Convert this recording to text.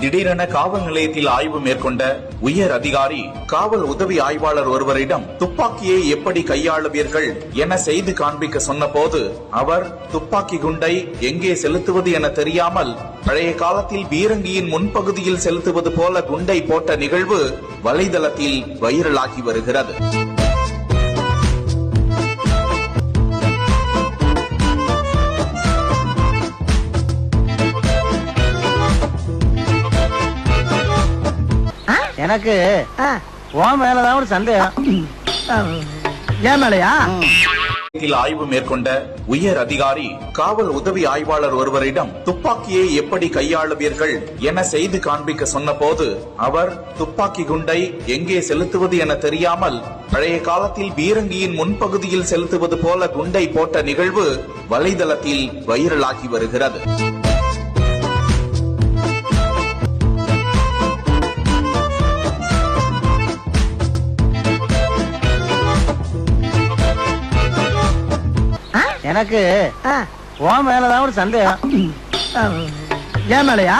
திடீரென காவல் நிலையத்தில் ஆய்வு மேற்கொண்ட உயர் அதிகாரி காவல் உதவி ஆய்வாளர் ஒருவரிடம் துப்பாக்கியை எப்படி கையாளுவீர்கள் என செய்து காண்பிக்க சொன்னபோது அவர் துப்பாக்கி குண்டை எங்கே செலுத்துவது என தெரியாமல் பழைய காலத்தில் பீரங்கியின் முன்பகுதியில் செலுத்துவது போல குண்டை போட்ட நிகழ்வு வலைதளத்தில் வைரலாகி வருகிறது. எனக்கு உன் மேலதான் ஒரு சந்தேகம். ஏன் மேலையா? ஆய்வு மேற்கொண்ட உயர் அதிகாரி காவல் உதவி ஆய்வாளர் ஒருவரிடம் துப்பாக்கியை எப்படி கையாளுவீர்கள் என செய்து காண்பிக்க சொன்னபோது அவர் துப்பாக்கி குண்டை எங்கே செலுத்துவது என தெரியாமல் பழைய காலத்தில் பீரங்கியின் முன்பகுதியில் செலுத்துவது போல குண்டை போட்ட நிகழ்வு வலைதளத்தில் வைரலாகி வருகிறது. எனக்கு உன் மேலதான் ஒரு சந்தேகம். ஏன் மேலையா.